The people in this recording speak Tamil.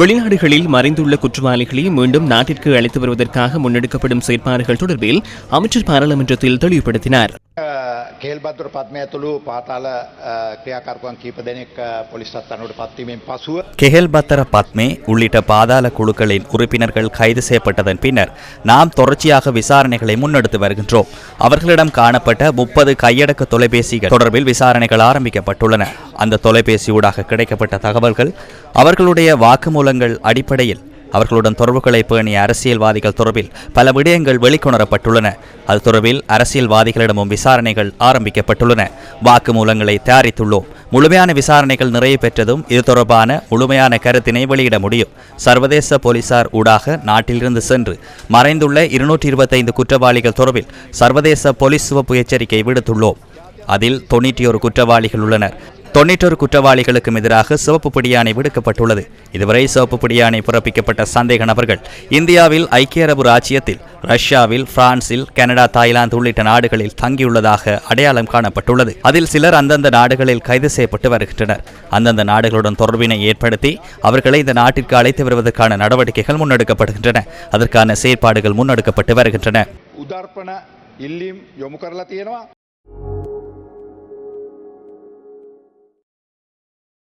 வெளிநாடுகளில் மறைந்துள்ள குற்றவாளிகளை மீண்டும் நாட்டிற்கு அழைத்து வருவதற்காக முன்னெடுக்கப்படும் செயற்பாடுகள் தொடர்பில் அமைச்சர் பாராளுமன்றத்தில் தெளிவுபடுத்தினார். කේල්බත්තුර පත්මය ඇතුළු පාතාල ක්‍රියාකර්කවන් කීප දෙනෙක් පොලිස් අත්තනුවට පත්වීමෙන් පසුව கெஹல் பத்தர பத்மே உள்ளிட்ட பாதாள குழுக்களின் உறுப்பினர்கள் கைது செய்யப்பட்டதன் பின்னர் நாம் தொடர்ச்சியாக விசாரணைகளை முன்னெடுத்து வருகின்றோம் அவர்களிடம் காணப்பட்ட முப்பது கையடக்க தொலைபேசிகள் தொடர்பில் விசாரணைகள் ஆரம்பிக்கப்பட்டுள்ளன அந்த தொலைபேசி ஊடாக கிடைக்கப்பட்ட தகவல்கள் அவர்களுடைய வாக்குமூலங்கள் அடிப்படையில் அவர்களுடன் தொடர்புகளை பேணிய அரசியல்வாதிகள் தொடர்பில் பல விடயங்கள் வெளிக்கொணரப்பட்டுள்ளன. அது தொடர்பில் அரசியல்வாதிகளிடமும் விசாரணைகள் ஆரம்பிக்கப்பட்டுள்ளன. வாக்குமூலங்களை தயாரித்துள்ளோம். முழுமையான விசாரணைகள் நிறைவு பெற்றதும் இது தொடர்பான முழுமையான கருத்தினை வெளியிட முடியும். சர்வதேச போலீசார் ஊடாக நாட்டிலிருந்து சென்று மறைந்துள்ள இருநூற்றி இருபத்தைந்து குற்றவாளிகள் தொடர்பில் சர்வதேச போலீஸ் சிவப்பு எச்சரிக்கை விடுத்துள்ளோம். அதில் தொண்ணூற்றி ஒரு குற்றவாளிகள் உள்ளனர். தொன்னூற்றொரு குற்றவாளிகளுக்கும் எதிராக சிவப்பு பிடியாணை விடுக்கப்பட்டுள்ளது. இதுவரை சிவப்பு பிடியாணை பிறப்பிக்கப்பட்ட சந்தேக நபர்கள் இந்தியாவில் ஐக்கிய அரபு ராச்சியத்தில் ரஷ்யாவில் பிரான்சில் கனடா தாய்லாந்து உள்ளிட்ட நாடுகளில் தங்கியுள்ளதாக அடையாளம் காணப்பட்டுள்ளது. அதில் சிலர் அந்தந்த நாடுகளில் கைது செய்யப்பட்டு வருகின்றனர். அந்தந்த நாடுகளுடன் தொடர்பினை ஏற்படுத்தி அவர்களை இந்த நாட்டிற்கு அழைத்து வருவதற்கான நடவடிக்கைகள் முன்னெடுக்கப்படுகின்றன. அதற்கான செயற்பாடுகள் முன்னெடுக்கப்பட்டு வருகின்றன.